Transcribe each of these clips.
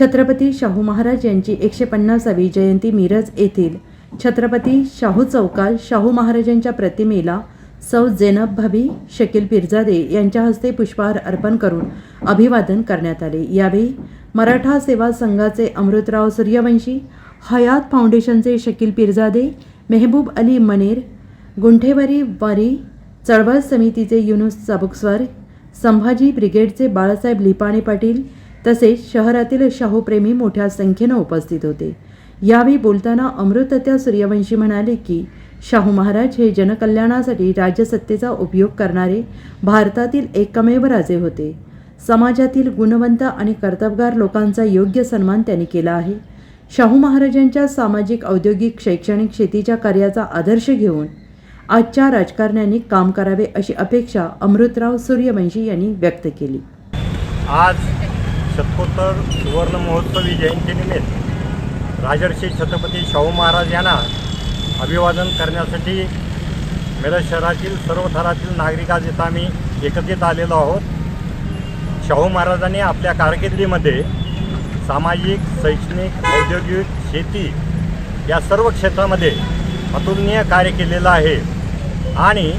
छत्रपती शाहू महाराज यांची एकशे पन्नासावी जयंती मिरज येथील छत्रपती शाहू चौकात शाहू महाराजांच्या प्रतिमेला सौ जेनब भाभी शकील पिरजादे यांच्या हस्ते पुष्पहार अर्पण करून अभिवादन करण्यात आले. यावेळी मराठा सेवा संघाचे अमृतराव सूर्यवंशी हयात फाउंडेशनचे शकील पिरजादे मेहबूब अली मनेर गुंठेवारी वारी चळवळ समितीचे युनुस चाबुकस्वार संभाजी ब्रिगेडचे बाळासाहेब लिपाणे पाटील तसेच शहरातील शाहूप्रेमी मोठ्या संख्येनं उपस्थित होते. यावेळी बोलताना अमृतत्या सूर्यवंशी म्हणाले की शाहू महाराज हे जनकल्याणासाठी राज्यसत्तेचा उपयोग करणारे भारतातील एकमेव राजे होते. समाजातील गुणवंत आणि कर्तबगार लोकांचा योग्य सन्मान त्यांनी केला आहे. शाहू महाराजांच्या सामाजिक औद्योगिक शैक्षणिक शेतीच्या कार्याचा आदर्श घेऊन आजच्या राजकारण्यांनी काम करावे अशी अपेक्षा अमृतराव सूर्यवंशी यांनी व्यक्त केली. आज शतकोत्तर सुवर्ण महोत्सवी जयंतीनिमित्त राजर्षी छत्रपती शाहू महाराज यांना अभिवादन करण्यासाठी मिरज शहरातील सर्व थरातील नागरिक आज इथं आम्ही एकत्रित आलेलो आहोत. शाहू महाराजांनी आपल्या कारकिर्दीमध्ये सामाजिक शैक्षणिक औद्योगिक शेती या सर्व क्षेत्रामध्ये अतुलनीय कार्य केलेलं आहे आणि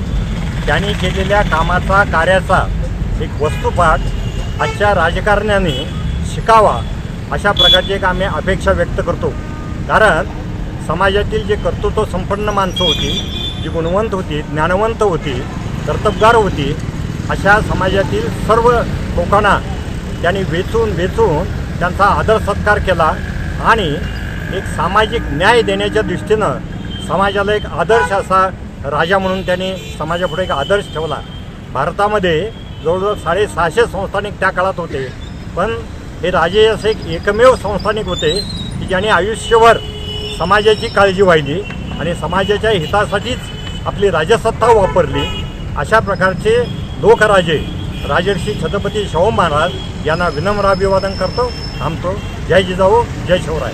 त्यांनी केलेल्या कामाचा कार्याचा एक वस्तुपाठ आजच्या राजकारण्यांनी शिकावा अशा प्रकारची एक आम्ही अपेक्षा व्यक्त करतो. कारण समाजातील जे कर्तृत्व संपन्न माणसं होती जी गुणवंत होती ज्ञानवंत होती कर्तबगार होती अशा समाजातील सर्व लोकांना त्यांनी वेचून वेचून त्यांचा आदर सत्कार केला आणि एक सामाजिक न्याय देण्याच्या दृष्टीनं समाजाला एक आदर्श असा राजा म्हणून त्यांनी समाजापुढे एक आदर्श ठेवला. भारतामध्ये जवळजवळ साडेसहाशे संस्थानिक त्या काळात होते. पण हे राजे असे एक एकमेव संस्थानिक होते की ज्यांनी आयुष्यभर समाजाची काळजी वाहिली आणि समाजाच्या हितासाठीच आपली राजसत्ता वापरली. अशा प्रकारचे लोकराजे राजर्षी छत्रपती शाहू महाराज यांना विनम्र अभिवादन करतो. थांबतो. जय जिजाऊ जय शिवराय.